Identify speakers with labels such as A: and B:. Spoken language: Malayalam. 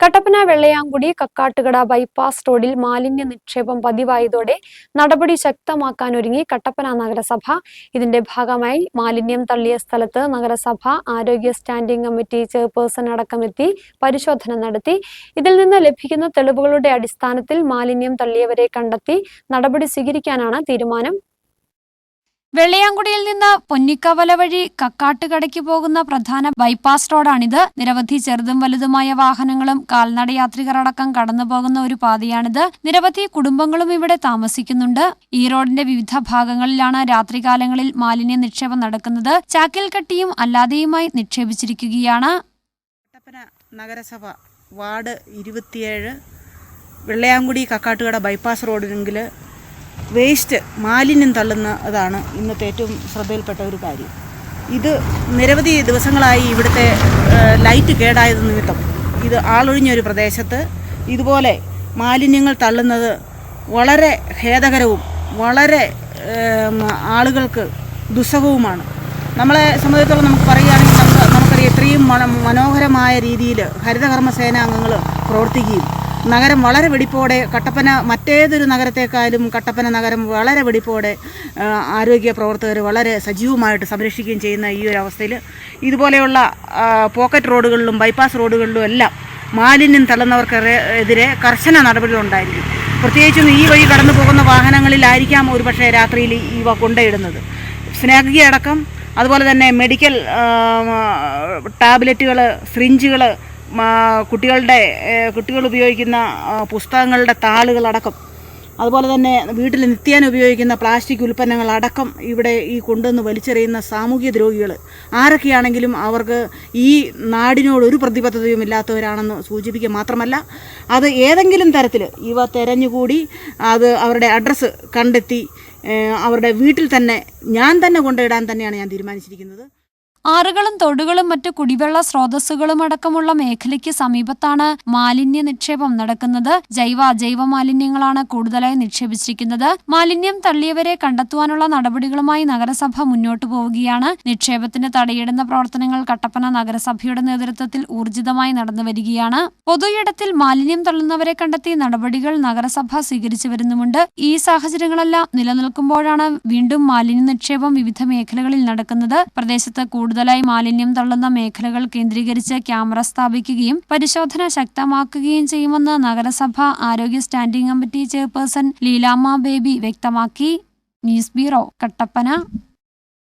A: കട്ടപ്പന വെള്ളയാങ്കുടി കക്കാട്ടുകട ബൈപ്പാസ് റോഡിൽ മാലിന്യ നിക്ഷേപം പതിവായതോടെ നടപടി ശക്തമാക്കാൻ ഒരുങ്ങി കട്ടപ്പന നഗരസഭ. ഇതിന്റെ ഭാഗമായി മാലിന്യം തള്ളിയ സ്ഥലത്ത് നഗരസഭ ആരോഗ്യ സ്റ്റാൻഡിംഗ് കമ്മിറ്റി ചെയർപേഴ്സൺ അടക്കമെത്തി പരിശോധന നടത്തി. ഇതിൽ നിന്ന് ലഭിക്കുന്ന തെളിവുകളുടെ അടിസ്ഥാനത്തിൽ മാലിന്യം തള്ളിയവരെ കണ്ടെത്തി നടപടി സ്വീകരിക്കാനാണ് തീരുമാനം. വെള്ളയാങ്കുടിയിൽ നിന്ന് പൊന്നിക്കവല വഴി കക്കാട്ടുകടയ്ക്ക് പോകുന്ന പ്രധാന ബൈപ്പാസ് റോഡാണിത്. നിരവധി ചെറുതും വലുതുമായ വാഹനങ്ങളും കാൽനടയാത്രികർ അടക്കം കടന്നു പോകുന്ന ഒരു പാതയാണിത്. നിരവധി കുടുംബങ്ങളും ഇവിടെ താമസിക്കുന്നുണ്ട്. ഈ റോഡിന്റെ വിവിധ ഭാഗങ്ങളിലാണ് രാത്രികാലങ്ങളിൽ മാലിന്യ നിക്ഷേപം നടക്കുന്നത്. ചാക്കിൽ കെട്ടിയും അല്ലാതെയുമായി നിക്ഷേപിച്ചിരിക്കുകയാണ്.
B: നഗരസഭ വാർഡ് ഇരുപത്തിയേഴ് വെള്ളയാങ്കുടി കക്കാട്ടുകട ബൈപ്പാസ് റോഡിലെങ്കിൽ വേസ്റ്റ് മാലിന്യം തള്ളുന്നതാണ് ഇന്നത്തെ ഏറ്റവും ശ്രദ്ധയിൽപ്പെട്ട ഒരു കാര്യം. ഇത് നിരവധി ദിവസങ്ങളായി ഇവിടുത്തെ ലൈറ്റ് കേടായത് നിമിത്തം ഇത് ആളൊഴിഞ്ഞ ഒരു പ്രദേശത്ത് ഇതുപോലെ മാലിന്യങ്ങൾ തള്ളുന്നത് വളരെ ഖേദകരവും വളരെ ആളുകൾക്ക് ദുസ്സഹവുമാണ്. നമ്മളെ സംബന്ധിച്ചിടത്തോളം നമുക്ക് പറയുകയാണെങ്കിൽ നമുക്ക് നമുക്കറിയാം ഇത്രയും മനോഹരമായ രീതിയിൽ ഹരിതകർമ്മ സേനാംഗങ്ങൾ പ്രവർത്തിക്കുകയും നഗരം വളരെ വെടിപ്പോടെ കട്ടപ്പന മറ്റേതൊരു നഗരത്തെക്കാളും കട്ടപ്പന നഗരം വളരെ വെടിപ്പോടെ ആരോഗ്യ പ്രവർത്തകർ വളരെ സജീവമായിട്ട് സംരക്ഷിക്കുകയും ചെയ്യുന്ന ഈ ഒരു അവസ്ഥയിൽ ഇതുപോലെയുള്ള പോക്കറ്റ് റോഡുകളിലും ബൈപ്പാസ് റോഡുകളിലും എല്ലാം മാലിന്യം തള്ളുന്നവർക്കെതിരെ കർശന നടപടികളുണ്ടായിരിക്കും പ്രത്യേകിച്ചും ഈ വഴി കടന്നു പോകുന്ന വാഹനങ്ങളിലായിരിക്കാം ഒരു പക്ഷേ രാത്രിയിൽ ഇവ കൊണ്ടയിടുന്നത്. സ്നാഗി അടക്കം അതുപോലെ തന്നെ മെഡിക്കൽ ടാബ്ലറ്റുകൾ സിറിഞ്ചുകൾ കുട്ടികളുടെ കുട്ടികൾ ഉപയോഗിക്കുന്ന പുസ്തകങ്ങളുടെ താളുകളടക്കം. അതുപോലെ തന്നെ വീട്ടിൽ നിത്യേന ഉപയോഗിക്കുന്ന പ്ലാസ്റ്റിക് ഉൽപ്പന്നങ്ങളടക്കം ഇവിടെ ഈ കൊണ്ടുവന്ന് വലിച്ചെറിയുന്ന സാമൂഹ്യ ദ്രോഹികൾ. ആരൊക്കെയാണെങ്കിലും അവർക്ക് ഈ നാടിനോട് ഒരു പ്രതിബദ്ധതയും ഇല്ലാത്തവരാണെന്ന് സൂചിപ്പിക്കുക മാത്രമല്ല അത് ഏതെങ്കിലും തരത്തിൽ ഇവ തെരഞ്ഞുകൂടി അത് അവരുടെ അഡ്രസ്സ് കണ്ടെത്തി അവരുടെ വീട്ടിൽ തന്നെ ഞാൻ തന്നെ കൊണ്ടിടാൻ തന്നെയാണ് ഞാൻ തീരുമാനിച്ചിരിക്കുന്നത്.
A: ആറുകളും തൊടുകളും മറ്റു കുടിവെള്ള സ്രോതസ്സുകളും അടക്കമുള്ള മേഖലയ്ക്ക് സമീപത്താണ് മാലിന്യ നിക്ഷേപം നടക്കുന്നത്. ജൈവ അജൈവ മാലിന്യങ്ങളാണ് കൂടുതലായി നിക്ഷേപിച്ചിരിക്കുന്നത്. മാലിന്യം തള്ളിയവരെ കണ്ടെത്തുവാനുള്ള നടപടികളുമായി നഗരസഭ മുന്നോട്ടു പോവുകയാണ്. നിക്ഷേപത്തിന് തടയിടുന്ന പ്രവർത്തനങ്ങൾ കട്ടപ്പന നഗരസഭയുടെ നേതൃത്വത്തിൽ ഊർജിതമായി നടന്നുവരികയാണ് പൊതുയിടത്തിൽ മാലിന്യം തള്ളുന്നവരെ കണ്ടെത്തി നടപടികൾ നഗരസഭ സ്വീകരിച്ചു വരുന്നുമുണ്ട്. ഈ സാഹചര്യങ്ങളെല്ലാം നിലനിൽക്കുമ്പോഴാണ് വീണ്ടും മാലിന്യ നിക്ഷേപം വിവിധ മേഖലകളിൽ നടക്കുന്നത്. പ്രദേശത്ത് കൂടുതലായി മാലിന്യം തള്ളുന്ന മേഖലകൾ കേന്ദ്രീകരിച്ച് ക്യാമറ സ്ഥാപിക്കുകയും പരിശോധന ശക്തമാക്കുകയും ചെയ്യുമെന്ന് നഗരസഭ ആരോഗ്യ standing committee chairperson Leelamma Baby വ്യക്തമാക്കി. News bureau Kattappana.